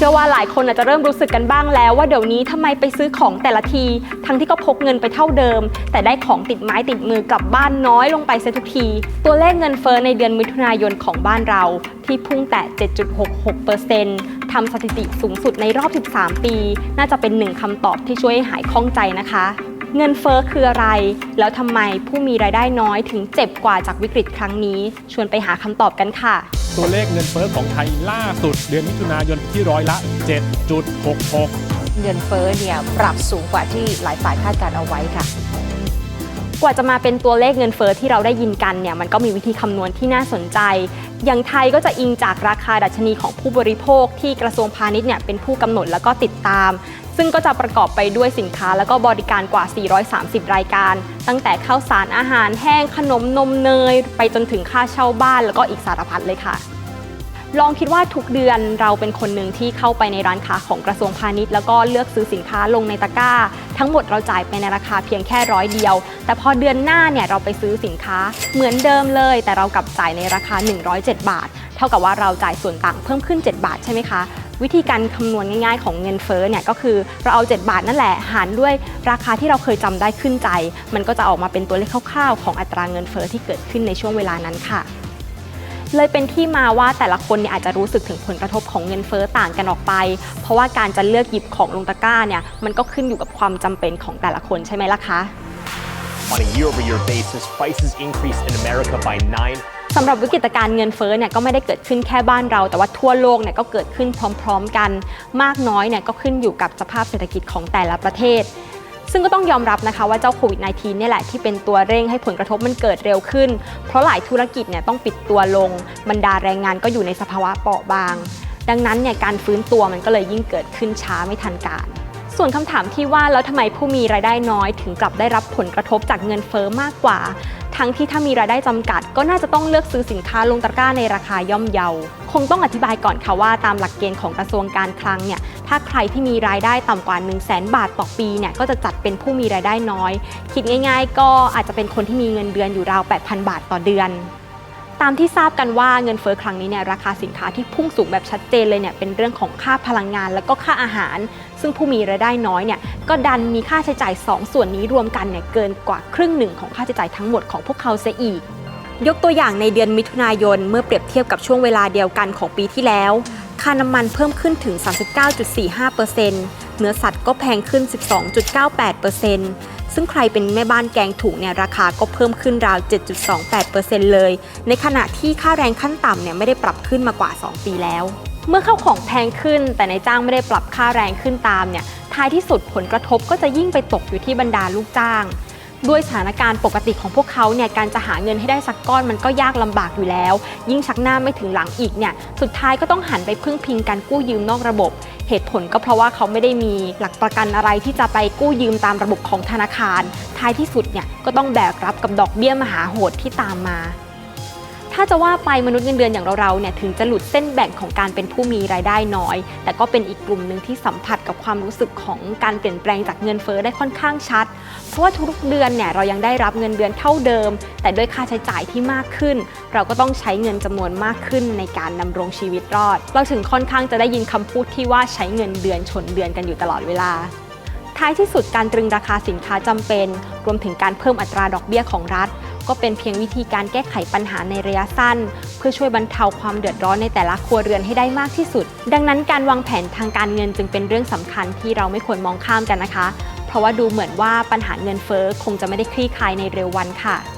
ชื่อว่าหลายคนอาจจะเริ่มรู้สึกกันบ้างแล้วว่าเดี๋ยวนี้ทำไมไปซื้อของแต่ละที ทั้งที่ก็พกเงินไปเท่าเดิม แต่ได้ของติดไม้ติดมือกลับบ้านน้อยลงไปเสียทุกที ตัวเลขเงินเฟ้อในเดือนมิถุนายนของบ้านเรา ที่พุ่งแต่ 7.66%ทำสถิติสูงสุดในรอบ 13 ปี น่าจะเป็นหนึ่งคำตอบที่ช่วยให้หายข้องใจนะคะ เงินเฟ้อคืออะไร แล้วทำไมผู้มีรายได้น้อยถึงเจ็บกว่าจากวิกฤตครั้งนี้ ชวนไปหาคำตอบกันค่ะ ตัวเลขเงินเฟ้อของไทยล่าสุด เดือนมิถุนายนที่ร้อยละ 7.66 เงินเฟ้อเนี่ยปรับสูงกว่าที่หลายฝ่ายคาดการเอาไว้ค่ะกว่าจะมาเป็นตัวเลขเงินเฟอ้อที่เราได้ยินกันเนี่ยมันก็มีวิธีคำนวณที่น่าสนใจ อย่างไทยก็จะอิงจากราคาดัชนีของผู้บริโภคที่กระทรวงพาณิชย์เนี่ยเป็นผู้กำหนดแล้วก็ติดตาม ซึ่งก็จะประกอบไปด้วยสินค้าแล้วก็บริการกว่า 430 รายการ ตั้งแต่ข้าวสารอาหารแห้งขนมนมเนย ไปจนถึงค่าเช่าบ้านแล้วก็อีกสารพัดเลยค่ะ ลองคิดว่าทุกเดือนเราเป็นคนหนึ่งที่เข้าไปในร้านค้าของกระทรวงพาณิชย์ แล้วก็เลือกซื้อสินค้าลงในตะกร้า ทั้งหมดเราจ่ายไปในราคาเพียงแค่ร้อยเดียว แต่พอเดือนหน้าเนี่ยเราไปซื้อสินค้าเหมือนเดิมเลย แต่เรากลับจ่ายในราคา 107 บาท เท่ากับว่าเราจ่ายส่วนต่างเพิ่มขึ้น 7 บาทใช่ไหมคะ วิธีการคำนวณง่ายๆของเงินเฟ้อเนี่ยก็คือเราเอา 7 บาทนั่นแหละหารด้วยราคาที่เราเคยจำได้ขึ้นใจ มันก็จะออกมาเป็นตัวเลขคร่าวๆ ของอัตราเงินเฟ้อที่เกิดขึ้นในช่วงเวลานั้นค่ะเลยเป็นที่มาว่าแต่ละคนเนี่ยอาจจะรู้สึกถึงผลกระทบของเงินเฟ้อต่างกันออกไป เพราะว่าการจะเลือกหยิบของลงตะกร้าเนี่ยมันก็ขึ้นอยู่กับความจำเป็นของแต่ละคนใช่ไหมล่ะคะ On a year-over-year basis, prices increased in America by 9 สำหรับวิกฤตการณ์เงินเฟ้อเนี่ยก็ไม่ได้เกิดขึ้นแค่บ้านเรา แต่ว่าทั่วโลกเนี่ยก็เกิดขึ้นพร้อม ๆ กัน มากน้อยเนี่ยก็ขึ้นอยู่กับสภาพเศรษฐกิจของแต่ละประเทศ ซึ่งก็ต้องยอมรับนะคะว่าเจ้าโควิด -19 เนี่ยแหละที่เป็นตัวเร่งให้ผลกระทบมันเกิดเร็วขึ้น เพราะหลายธุรกิจเนี่ยต้องปิดตัวลง บรรดาแรงงานก็อยู่ในสภาวะเปราะบาง ดังนั้นเนี่ยการฟื้นตัวมันก็เลยยิ่งเกิดขึ้นช้าไม่ทันการส่วนคำถามที่ว่าแล้วทำไมผู้มีรายได้น้อยถึงกลับได้รับผลกระทบจากเงินเฟ้อมากกว่า ทั้งที่ถ้ามีรายได้จำกัด ก็น่าจะต้องเลือกซื้อสินค้าลงตะกร้าในราคาย่อมเยา คงต้องอธิบายก่อนค่ะว่าตามหลักเกณฑ์ของกระทรวงการคลังเนี่ย ถ้าใครที่มีรายได้ต่ำกว่า 1 0 0 0 0แบาทต่อปีเนี่ย ก็จะจัดเป็นผู้มีรายได้น้อย คิดง่าย ๆ ก็อาจจะเป็นคนที่มีเงินเดือนอยู่ราว 8,000 บาทต่อเดือน ตามที่ทราบกันว่าเงินเฟ้อครั้งนี้เนี่ยราคาสินค้าที่พุ่งสูงแบบชัดเจนเลยเนี่ยเป็นเรื่องของค่าพลังงาน แล้วก็ค่าอาหาร ซึ่งผู้มีรายได้น้อยเนี่ยก็ดันมีค่าใช้จ่าย 2 ส่วนนี้รวมกันเนี่ยเกินกว่าครึ่งหนึ่งของค่าใช้จ่ายทั้งหมดของพวกเขาเสียอีก ยกตัวอย่างในเดือนมิถุนายนเมื่อเปรียบเทียบกับช่วงเวลาเดียวกันของปีที่แล้ว ค่าน้ำมันเพิ่มขึ้นถึง 39.45%เนื้อสัตว์ก็แพงขึ้น 12.98% ซึ่งใครเป็นแม่บ้านแกงถุงเนี่ยราคาก็เพิ่มขึ้นราว 7.28%เลย ในขณะที่ค่าแรงขั้นต่ำเนี่ยไม่ได้ปรับขึ้นมากว่า 2 ปีแล้ว เมื่อเข้าของแพงขึ้น แต่นายจ้างไม่ได้ปรับค่าแรงขึ้นตามเนี่ยท้ายที่สุดผลกระทบก็จะยิ่งไปตกอยู่ที่บรรดาลูกจ้างด้วยสถานการณ์ปกติของพวกเขาเนี่ยการจะหาเงินให้ได้สักก้อนมันก็ยากลำบากอยู่แล้ว ยิ่งชักหน้าไม่ถึงหลังอีกเนี่ยสุดท้ายก็ต้องหันไปพึ่งพิงการกู้ยืมนอกระบบ เหตุผลก็เพราะว่าเขาไม่ได้มีหลักประกันอะไรที่จะไปกู้ยืมตามระบบของธนาคาร ท้ายที่สุดเนี่ยก็ต้องแบกรับกับดอกเบี้ยมหาโหดที่ตามมา ถ้าจะว่าไปมนุษย์เงินเดือนอย่างเราๆเนี่ยถึงจะหลุดเส้นแบ่งของการเป็นผู้มีรายได้น้อย แต่ก็เป็นอีกกลุ่มหนึ่งที่สัมผัสกับความรู้สึกของการเปลี่ยนแปลงจากเงินเฟ้อได้ค่อนข้างชัด เพราะว่าทุกเดือนเนี่ยเรายังได้รับเงินเดือนเท่าเดิม แต่ด้วยค่าใช้จ่ายที่มากขึ้น เราก็ต้องใช้เงินจำนวนมากขึ้นในการดำรงชีวิตรอด เราถึงค่อนข้างจะได้ยินคำพูดที่ว่าใช้เงินเดือนชนเดือนกันอยู่ตลอดเวลาท้ายที่สุดการตรึงราคาสินค้าจำเป็น รวมถึงการเพิ่มอัตราดอกเบี้ยของรัฐ ก็เป็นเพียงวิธีการแก้ไขปัญหาในระยะสั้น เพื่อช่วยบรรเทาความเดือดร้อนในแต่ละครัวเรือนให้ได้มากที่สุด ดังนั้นการวางแผนทางการเงินจึงเป็นเรื่องสำคัญที่เราไม่ควรมองข้ามกันนะคะ เพราะว่าดูเหมือนว่าปัญหาเงินเฟ้อคงจะไม่ได้คลี่คลายในเร็ววันค่ะ